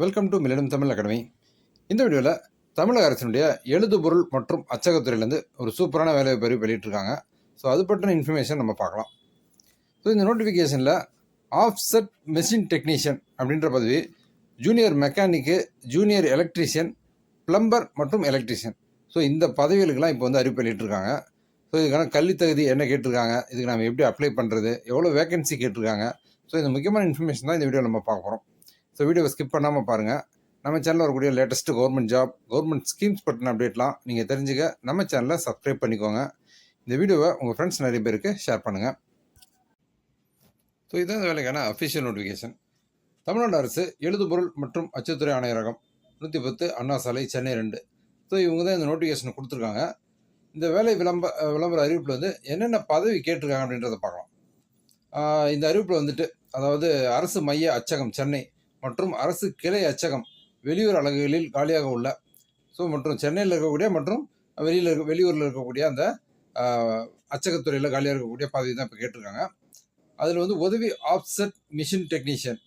Welcome to millennium Tamil academy இந்த வீடியோவில் தமிழக அரசினுடைய எழுதுபொருள் மற்றும் அச்சகத்துறையிலேருந்து ஒரு சூப்பரான வேலையை பெரிய வெளியிட்டிருக்காங்க. ஸோ அது பற்றின இன்ஃபர்மேஷன் நம்ம பார்க்கலாம். ஸோ இந்த நோட்டிஃபிகேஷனில் ஆஃப்செட் மெஷின் டெக்னீஷியன் அப்படின்ற பதவி junior mechanic junior electrician plumber மற்றும் எலக்ட்ரீஷியன் ஸோ இந்த பதவிகளுக்கெல்லாம் இப்போ வந்து அறிவிப்பு வெளியிட்டிருக்காங்க. ஸோ இதுக்கான கல்வி தகுதி என்ன கேட்டிருக்காங்க? இதுக்கு நம்ம எப்படி அப்ளை பண்ணுறது எவ்வளோ வேகன்சி கேட்டிருக்காங்க? ஸோ இந்த முக்கியமான இன்ஃபர்மேஷன் தான் இந்த வீடியோ நம்ம பார்க்குறோம் ஸோ வீடியோவை ஸ்கிப் பண்ணாமல் பாருங்கள் நம்ம சேனலில் வரக்கூடிய latest government job government schemes பற்றின அப்டேட்லாம் நீங்கள் தெரிஞ்சுக்க நம்ம சேனலை சப்ஸ்கிரைப் பண்ணிக்கோங்க. இந்த வீடியோவை உங்கள் ஃப்ரெண்ட்ஸ் நிறைய பேருக்கு ஷேர் பண்ணுங்கள் ஸோ இதுதான் இந்த வேலைக்கான அஃபிஷியல் நோட்டிஃபிகேஷன் தமிழ்நாடு அரசு எழுதுபொருள் மற்றும் அச்சுத்துறை ஆணையரகம் நூற்றி பத்து அண்ணா சாலை சென்னை ரெண்டு. ஸோ இவங்க தான் இந்த நோட்டிஃபிகேஷன் கொடுத்துருக்காங்க. இந்த வேலை விளம்ப விளம்பர அறிவிப்பில் வந்து என்னென்ன பதவி கேட்டிருக்காங்க அப்படின்றத பார்க்கலாம். இந்த அறிவிப்பில் வந்துட்டு அதாவது அரசு மைய அச்சகம் சென்னை மற்றும் அரசு கிளை அச்சகம் வெளியூர் அலகுகளில் காலியாக உள்ள ஸோ மற்றும் சென்னையில் இருக்கக்கூடிய மற்றும் வெளியில் இருக்க வெளியூரில் இருக்கக்கூடிய அந்த அச்சகத்துறையில் காலியாக இருக்கக்கூடிய பதவி தான் இப்போ கேட்டிருக்காங்க. அதில் வந்து உதவி ஆப்செட் மிஷின் டெக்னீஷியன்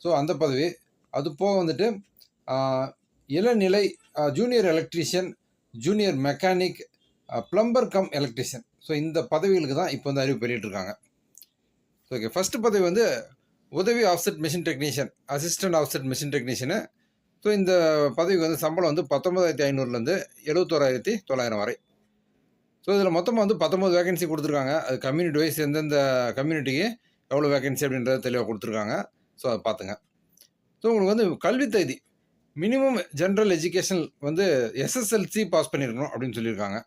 ஸோ அந்த பதவி அது போக வந்துட்டு இளநிலை junior electrician junior mechanic plumber cum electrician so இந்த பதவிகளுக்கு தான் இப்போ வந்து அறிவு வெளியிட்டிருக்காங்க ஓகே ஃபஸ்ட்டு பதவி வந்து உதவி offset machine technician assistant offset machine technician so இந்த பதவிக்கு வந்து சம்பளம் வந்து பத்தொம்பதாயிரத்தி ஐநூறுலேருந்து எழுபத்தோராயிரத்தி தொள்ளாயிரம் வரை. ஸோ இதில் மொத்தமாக வந்து பத்தொம்பது வேகன்சி கொடுத்துருக்காங்க. அது கம்யூனிட்டி வைஸ் எந்தெந்த கம்யூனிட்டிக்கு எவ்வளோ வேகன்சி அப்படின்றத தெளிவாக கொடுத்துருக்காங்க. ஸோ அதை பார்த்துங்க. ஸோ உங்களுக்கு வந்து கல்வி தகுதி மினிமம் ஜென்ரல் எஜுகேஷன் வந்து எஸ்எஸ்எல்சி பாஸ் பண்ணியிருக்கணும் அப்படின்னு சொல்லியிருக்காங்க.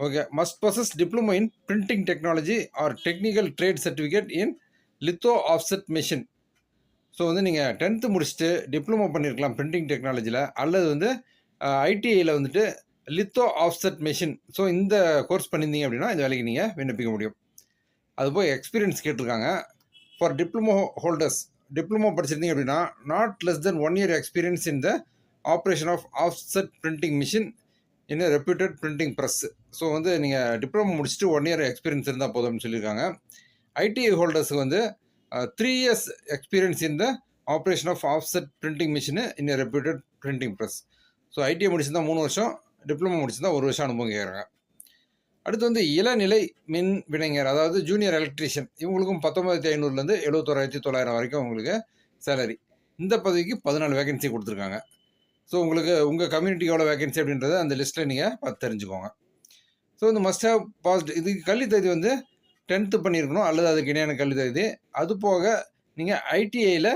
Okay must possess diploma in printing technology or technical trade certificate in litho offset machine so வந்து நீங்கள் டென்த்து முடிச்சுட்டு டிப்ளமோ பண்ணியிருக்கலாம் பிரிண்டிங் டெக்னாலஜியில் அல்லது வந்து ஐடிஐயில் வந்துட்டு லித்தோ ஆஃப்செட் மிஷின் ஸோ இந்த கோர்ஸ் பண்ணியிருந்தீங்க அப்படின்னா இந்த வேலைக்கு நீங்கள் விண்ணப்பிக்க முடியும். அது போய் எக்ஸ்பீரியன்ஸ் கேட்டிருக்காங்க. ஃபார் டிப்ளமோ ஹோல்டர்ஸ் டிப்ளமோ படிச்சிருந்தீங்க அப்படின்னா not less than one year experience in the operation of offset printing machine in reputed printing press so வந்து நீங்கள் டிப்ளமோ முடிச்சுட்டு ஒன் இயர் எக்ஸ்பீரியன்ஸ் இருந்தால் போதும்னு சொல்லியிருக்காங்க. ஐடிஐ ஹோல்டர்ஸுக்கு வந்து three years experience in the operation of offset printing machine in reputed printing press so ITI முடிச்சிருந்தா மூணு வருஷம் டிப்ளமோ முடிச்சிருந்தா ஒரு வருஷம் அனுபவம் கேட்குறாங்க அடுத்து வந்து இளநிலை மின் வினைஞர் அதாவது ஜூனியர் எலக்ட்ரீஷியன் இவங்களுக்கும் பத்தொம்பதாயிரத்தி ஐநூறுலேருந்து எழுபத்தோராயிரத்தி தொள்ளாயிரம் வரைக்கும் உங்களுக்கு சேலரி இந்த பதவிக்கு பதினாலு வேகன்சி கொடுத்துருக்காங்க. ஸோ உங்களுக்கு உங்கள் கம்யூனிட்டி எவ்வளோ வேகன்சி அப்படின்றத அந்த லிஸ்ட்டில் நீங்கள் பார்த்து தெரிஞ்சுக்கோங்க. ஸோ இந்த மஸ்ட் ஹேவ் பாஸ்ட் இதுக்கு கல்வி தகுதி வந்து டென்த்து பண்ணியிருக்கணும் அல்லது அதுக்கு இணையான கல்வி தகுதி. அது போக நீங்கள் ஐடிஐயில்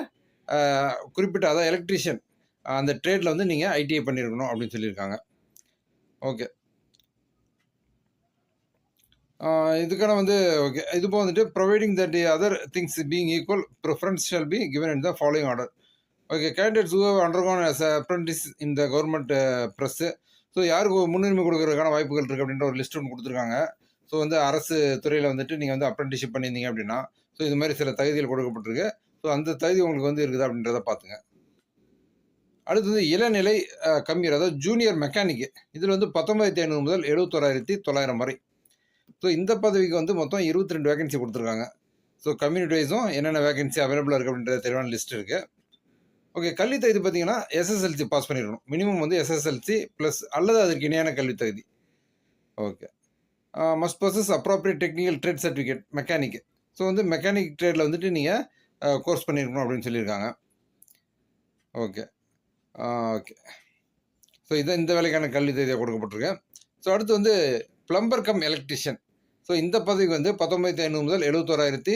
குறிப்பிட்ட அதாவது எலக்ட்ரிஷியன் அந்த ட்ரேடில் வந்து நீங்கள் ஐடிஐ பண்ணியிருக்கணும் அப்படின்னு சொல்லியிருக்காங்க. ஓகே. இதுக்கான வந்து ஓகே. இது போக வந்துட்டு providing that other things being equal preference shall be given in the following order okay candidates who undergone as a in the government press so யாருக்கு முன்னுரிமை கொடுக்கறதுக்கான வாய்ப்புகள் இருக்குது அப்படின்ற ஒரு லிஸ்ட் ஒன்று கொடுத்துருக்காங்க. ஸோ வந்து அரசு துறையில் வந்துட்டு நீங்கள் வந்து அப்ரெண்டிஷிப் பண்ணியிருந்தீங்க அப்படின்னா ஸோ இது மாதிரி சில தகுதிகள் கொடுக்கப்பட்டிருக்கு. ஸோ அந்த தகுதி உங்களுக்கு வந்து இருக்குதா அப்படின்றத பார்த்துங்க அடுத்தது இளநிலை கம்மி அதாவது ஜூனியர் மெக்கானிக்கு இதில் வந்து பத்தொம்பதாயிரத்தி ஐநூறு முதல் எழுபத்தோராயிரத்தி தொள்ளாயிரம் வரை. ஸோ இந்த பதவிக்கு வந்து மொத்தம் இருபத்தி ரெண்டு வேகன்சி கொடுத்துருக்காங்க ஸோ கம்யூனிட்டி வைஸும் என்னென்ன வேகன்சி அவைலபிளாக இருக்குது அப்படின்ற தெளிவான லிஸ்ட் இருக்குது ஓகே கல்வி தகுதி பார்த்தீங்கன்னா எஸ்எஸ்எல்சி பாஸ் பண்ணிடணும் மினிமம் வந்து எஸ்எஸ்எல்சி ப்ளஸ் அல்லது அதற்கு இணையான கல்வி தகுதி. Okay must possess appropriate technical trade certificate mechanic so வந்து மெக்கானிக் ட்ரேடில் வந்துட்டு நீங்கள் கோர்ஸ் பண்ணியிருக்கணும் அப்படின்னு சொல்லியிருக்காங்க. ஓகே ஓகே ஸோ இதை இந்த வேலைக்கான கல்வி தேதியாக கொடுக்கப்பட்டிருக்கு. ஸோ அடுத்து வந்து பிளம்பர் கம் எலக்ட்ரிஷியன் ஸோ இந்த பதவிக்கு வந்து பத்தொம்பதாயிரத்தி ஐநூறு முதல் எழுபத்தோராயிரத்தி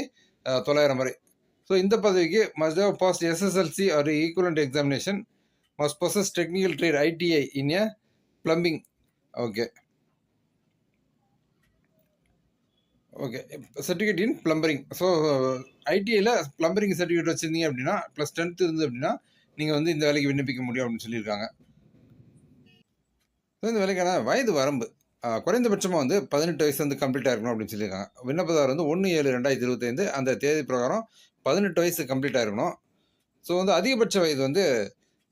தொள்ளாயிரம் வரை. ஸோ இந்த பதவிக்கு must have pass SSLC or equivalent examination must possess technical trade ITI in a plumbing okay okay certificate in plumbing so ஐடிஐயில் plumbing certificate வச்சுருந்தீங்க அப்படின்னா ப்ளஸ் டென்த்து இருந்து அப்படின்னா நீங்கள் வந்து இந்த வேலைக்கு விண்ணப்பிக்க முடியும் அப்படின்னு சொல்லியிருக்காங்க. ஸோ இந்த வேலைக்கான வயது வரம்பு குறைந்தபட்சமாக வந்து பதினெட்டு வயசு வந்து கம்ப்ளீட்டாக இருக்கணும் அப்படின்னு சொல்லியிருக்காங்க. விண்ணப்பதார் வந்து ஒன்று ஏழு ரெண்டாயிரத்தி இருபத்தைந்து அந்த தேதி பிரகாரம் பதினெட்டு வயசு கம்ப்ளீட்டாக இருக்கணும். ஸோ வந்து அதிகபட்ச வயது வந்து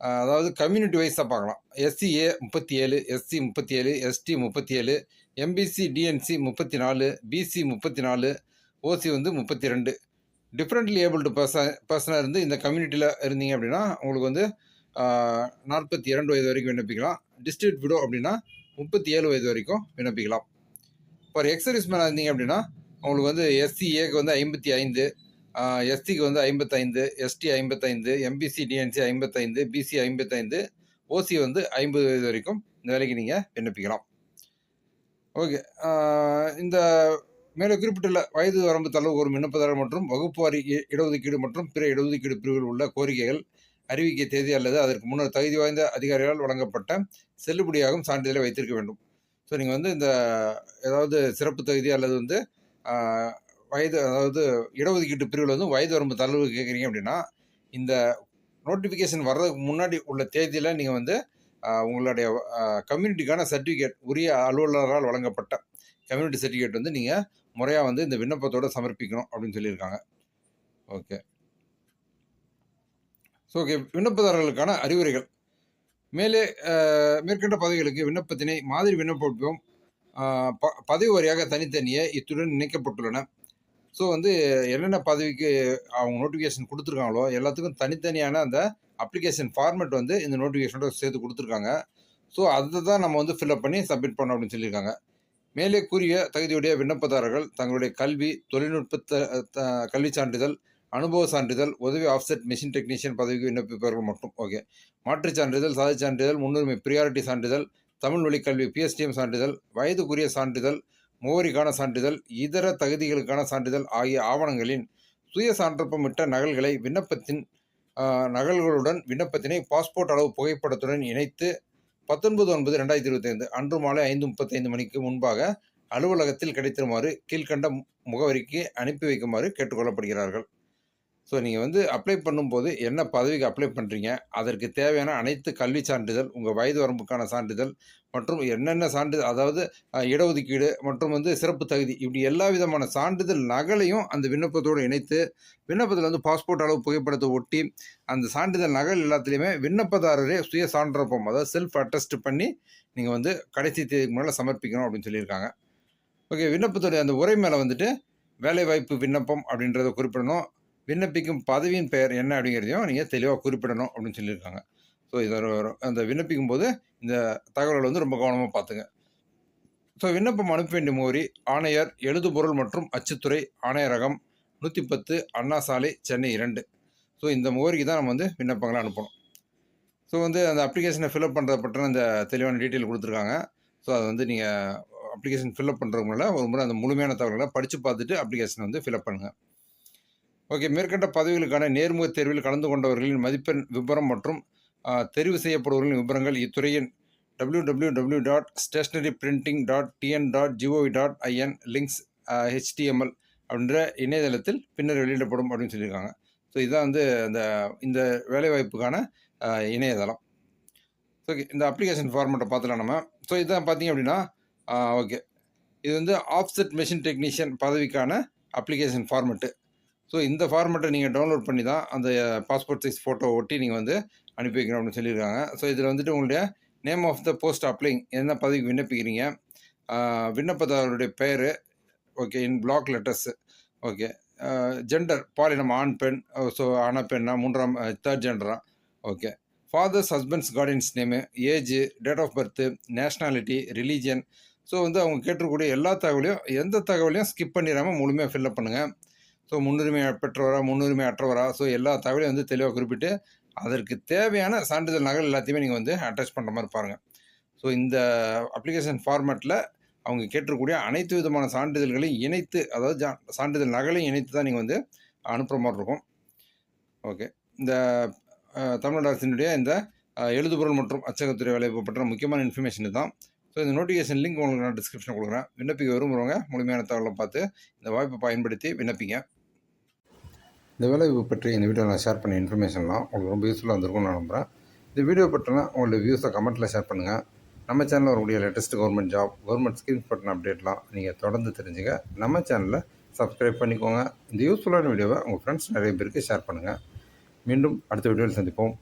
அதாவது கம்யூனிட்டி வைஸாக பார்க்கலாம். எஸ்சிஏ முப்பத்தி ஏழு எஸ்சி முப்பத்தி ஏழு எஸ்டி முப்பத்தி ஏழு எம்பிசி டிஎன்சி முப்பத்தி நாலு பிசி முப்பத்தி நாலு ஓசி வந்து முப்பத்தி ரெண்டு டிஃப்ரெண்ட்லி ஏபிள்டு பர்சன் பர்சனாக இருந்து இந்த கம்யூனிட்டியில் இருந்தீங்க அப்படின்னா உங்களுக்கு வந்து நாற்பத்தி இரண்டு வயது வரைக்கும் விண்ணப்பிக்கலாம். டிஸ்ட்ரிக்ட் விடோ அப்படின்னா முப்பத்தி ஏழு வயது வரைக்கும் விண்ணப்பிக்கலாம். ஃபார் எக்ஸர்வீஸ் மேனாக இருந்தீங்க அப்படின்னா உங்களுக்கு வந்து எஸ்சிஏக்கு வந்து ஐம்பத்தி ஐந்து எஸ்டிக்கு வந்து ஐம்பத்தைந்து எஸ்டி ஐம்பத்தைந்து எம்பிசி டிஎன்சி ஐம்பத்தைந்து பிசி ஐம்பத்தைந்து ஓசி வந்து ஐம்பது வயது வரைக்கும் இந்த வேலைக்கு நீங்கள் விண்ணப்பிக்கலாம். ஓகே. இந்த மேலே குறிப்பிட்டுள்ள வயது வரம்பு தளவு ஒரு விண்ணப்பதாரர் மற்றும் வகுப்பு வாரி இடஒதுக்கீடு மற்றும் பிற இடஒதுக்கீடு பிரிவில் உள்ள கோரிக்கைகள் அறிவிக்க தேதி அல்லது அதற்கு முன்னர் தகுதி வாய்ந்த அதிகாரிகளால் வழங்கப்பட்ட செல்லுபடியாகும் சான்றிதழை வைத்திருக்க வேண்டும். ஸோ நீங்கள் வந்து இந்த ஏதாவது சிறப்பு தகுதி அல்லது வந்து வயது அதாவது இடஒதுக்கீட்டு பிரிவில் வந்து வயது வரம்பு தளர்வு கேட்குறீங்க அப்படின்னா இந்த நோட்டிஃபிகேஷன் வர்றதுக்கு முன்னாடி உள்ள தேதியில் நீங்கள் வந்து உங்களுடைய கம்யூனிட்டிக்கான சர்டிஃபிகேட் உரிய அலுவலரால் வழங்கப்பட்ட கம்யூனிட்டி சர்டிஃபிகேட் வந்து நீங்கள் முறையாக வந்து இந்த விண்ணப்பத்தோட சமர்ப்பிக்கணும் அப்படின்னு சொல்லியிருக்காங்க. ஓகே ஸோ ஓகே விண்ணப்பதாரர்களுக்கான அறிவுரைகள். மேலே மேற்கண்ட பதவிகளுக்கு விண்ணப்பத்தினை மாதிரி விண்ணப்பிப்போம் ப பதவி வாரியாக தனித்தனியே இத்துடன் இணைக்கப்பட்டுள்ளன. ஸோ வந்து என்னென்ன பதவிக்கு அவங்க நோட்டிஃபிகேஷன் கொடுத்துருக்காங்களோ எல்லாத்துக்கும் தனித்தனியான அந்த அப்ளிகேஷன் ஃபார்மேட் வந்து இந்த நோட்டிஃபிகேஷனோட சேர்த்து கொடுத்துருக்காங்க. ஸோ அதை தான் நம்ம வந்து ஃபில்அப் பண்ணி சப்மிட் பண்ணோம் அப்படின்னு சொல்லியிருக்காங்க. மேலே கூறிய தகுதியுடைய விண்ணப்பதாரர்கள் தங்களுடைய கல்வி தொழில்நுட்ப த- கல்வி சான்றிதழ் அனுபவ சான்றிதழ் உதவி ஆஃப்செட் மிஷின் டெக்னீஷியன் பதவிக்கு விண்ணப்பிப்பவர்கள் மட்டும். ஓகே மாற்றுச் சான்றிதழ் சாதி சான்றிதழ் முன்னுரிமை ப்ரியாரிட்டி சான்றிதழ் தமிழ் வழி கல்வி பிஎஸ்டிஎம் சான்றிதழ் வயதுக்குரிய சான்றிதழ் முகவரிக்கான சான்றிதழ் இதர தகுதிகளுக்கான சான்றிதழ் ஆகிய ஆவணங்களின் சுய சான்றப்பமிட்ட நகல்களை விண்ணப்பத்தின் நகல்களுடன் விண்ணப்பத்தினை பாஸ்போர்ட் அளவு புகைப்படத்துடன் இணைத்து பத்தொன்பது ஒன்பது ரெண்டாயிரத்தி இருபத்தைந்து அன்று மாலை ஐந்து முப்பத்தைந்து மணிக்கு முன்பாக அலுவலகத்தில் கிடைத்திருமாறு கீழ்க்கண்ட முகவரிக்கு அனுப்பி வைக்குமாறு கேட்டுக்கொள்ளப்படுகிறார்கள். ஸோ நீங்கள் வந்து அப்ளை பண்ணும்போது என்ன பதவிக்கு அப்ளை பண்ணுறீங்க அதற்கு தேவையான அனைத்து கல்வி சான்றிதழ் உங்கள் வயது வரம்புக்கான சான்றிதழ் மற்றும் என்னென்ன சான்றிதழ் அதாவது இடஒதுக்கீடு மற்றும் வந்து சிறப்பு தகுதி இப்படி எல்லா விதமான சான்றிதழ் நகலையும் அந்த விண்ணப்பத்தோடு இணைத்து விண்ணப்பத்தில் வந்து பாஸ்போர்ட் அளவு புகைப்படத்தை ஒட்டி அந்த சான்றிதழ் நகல் எல்லாத்துலேயுமே விண்ணப்பதாரரே சுய சான்றப்பம் அதாவது செல்ஃப் அட்டஸ்ட் பண்ணி நீங்கள் வந்து கடைசி தேதிக்கு முன்னால் சமர்ப்பிக்கணும் அப்படின்னு சொல்லியிருக்காங்க. ஓகே விண்ணப்பத்துடைய அந்த உரை மேலே வந்துட்டு வேலைவாய்ப்பு விண்ணப்பம் அப்படின்றத குறிப்பிடணும். விண்ணப்பிக்கும் பதவியின் பெயர் என்ன அப்படிங்கிறதையும் நீங்கள் தெளிவாக குறிப்பிடணும் அப்படின்னு சொல்லியிருக்காங்க. ஸோ இதில் அந்த விண்ணப்பிக்கும் போது இந்த தகவல்கள் வந்து ரொம்ப கவனமாக பார்த்துங்க. ஸோ விண்ணப்பம் அனுப்ப வேண்டிய முகவரி ஆணையர் எழுதுபொருள் மற்றும் அச்சுத்துறை ஆணையரகம் நூற்றி பத்து அண்ணா சாலை சென்னை இரண்டு. ஸோ இந்த முகவரிக்கு தான் நம்ம வந்து விண்ணப்பங்களை அனுப்பணும். ஸோ வந்து அந்த அப்ளிகேஷனை ஃபில்அப் பண்ணுறத பற்றின அந்த தெளிவான டீட்டெயில் கொடுத்துருக்காங்க. ஸோ அதை வந்து நீங்கள் அப்ளிகேஷன் ஃபில்அப் பண்ணுறதுக்கு ஒரு முறை அந்த முழுமையான தகவல்களை படித்து பார்த்துட்டு அப்ளிகேஷனை வந்து ஃபில்அப் பண்ணுங்கள் ஓகே மேற்கண்ட பதவிகளுக்கான நேர்முக தேர்வில் கலந்து கொண்டவர்களின் மதிப்பெண் விபரம் மற்றும் தெரிவு செய்யப்படுவர்களின் விபரங்கள் இத்துறையின் W W W dot stationery printing dot TN dot GOV dot IN links HTML அப்படின்ற இணையதளத்தில் பின்னர் வெளியிடப்படும் அப்படின்னு சொல்லியிருக்காங்க. ஸோ இதுதான் வந்து அந்த இந்த வேலைவாய்ப்புக்கான இணையதளம். ஸோ இந்த அப்ளிகேஷன் ஃபார்மேட்டை பார்த்துலாம் நம்ம. ஸோ இதான் பார்த்தீங்க அப்படின்னா ஓகே இது வந்து ஆஃப்செட் மெஷின் டெக்னீஷியன் பதவிக்கான அப்ளிகேஷன் ஃபார்மெட்டு ஸோ இந்த ஃபார்மேட்டை நீங்கள் டவுன்லோட் பண்ணி தான் அந்த பாஸ்போர்ட் சைஸ் ஃபோட்டோ ஒட்டி நீங்கள் வந்து அனுப்பி வைக்கணும் அப்படின்னு சொல்லியிருக்காங்க. ஸோ இதில் வந்துட்டு உங்களுடைய name of the post applying என்ன பதவிக்கு விண்ணப்பிக்கிறீங்க? விண்ணப்பதாரருடைய பெயர் okay in block letters okay gender பாலினம் ஆண் பெண் ஸோ ஆனா பெண்ணா மூன்றாம் third ஜெண்டரா okay father's husband's guardian's name age date of birth nationality religion so வந்து அவங்க கேட்டிருக்கக்கூடிய எல்லா தகவலையும் எந்த தகவலையும் ஸ்கிப் பண்ணிடாமல் முழுமையாக ஃபில்அப் பண்ணுங்கள் ஸோ முன்னுரிமை பெற்றவரா முன்னுரிமை அற்றவரா ஸோ எல்லா தகவலையும் வந்து தெளிவாக குறிப்பிட்டு அதற்கு தேவையான சான்றிதழ் நகல் எல்லாத்தையுமே நீங்கள் வந்து அட்டாச் பண்ணுற மாதிரி பாருங்கள் ஸோ இந்த அப்ளிகேஷன் ஃபார்மேட்டில் அவங்க கேட்டிருக்கக்கூடிய அனைத்து விதமான சான்றிதழ்களையும் இணைத்து அதாவது ஜா சான்றிதழ் நகலையும் இணைத்து தான் நீங்கள் வந்து அனுப்புகிற மாதிரி இருக்கும். ஓகே. இந்த தமிழ்நாடு அரசினுடைய இந்த எழுதுபொருள் மற்றும் அச்சகத்துறை வேலைவாய்ப்பு பற்றின முக்கியமான இன்ஃபர்மேஷன் தான். ஸோ இந்த நோட்டிஃபிகேஷன் லிங்க் உங்களுக்கு நான் டிஸ்கிரிப்ஷன் கொடுக்குறேன். விண்ணப்பிக்க விரும்புகிறவங்க முழுமையான தகவலை பார்த்து இந்த வாய்ப்பை பயன்படுத்தி விண்ணப்பிங்க. இந்த வேலைவாய்ப்பு பற்றி இந்த வீடியோ நான் ஷேர் பண்ண இன்ஃபர்மேஷன்லாம் உங்களுக்கு ரொம்ப யூஸ்ஃபுல்லாக இருந்திருக்கும்னு நான் நம்புகிறேன் இந்த வீடியோ பற்றினா உங்களுடைய வியூஸை கமெண்ட்டில் ஷேர் பண்ணுங்கள் நம்ம சேனலில் வரக்கூடிய latest government job government schemes பற்றின அப்டேட்லாம் நீங்கள் தொடர்ந்து தெரிஞ்சுங்க நம்ம சேனலில் சப்ஸ்கிரைப் பண்ணிக்கோங்க. இந்த யூஸ்ஃபுல்லான வீடியோவை உங்கள் ஃப்ரெண்ட்ஸ் நிறைய பேருக்கு ஷேர் பண்ணுங்கள் மீண்டும் அடுத்த வீடியோவில் சந்திப்போம்.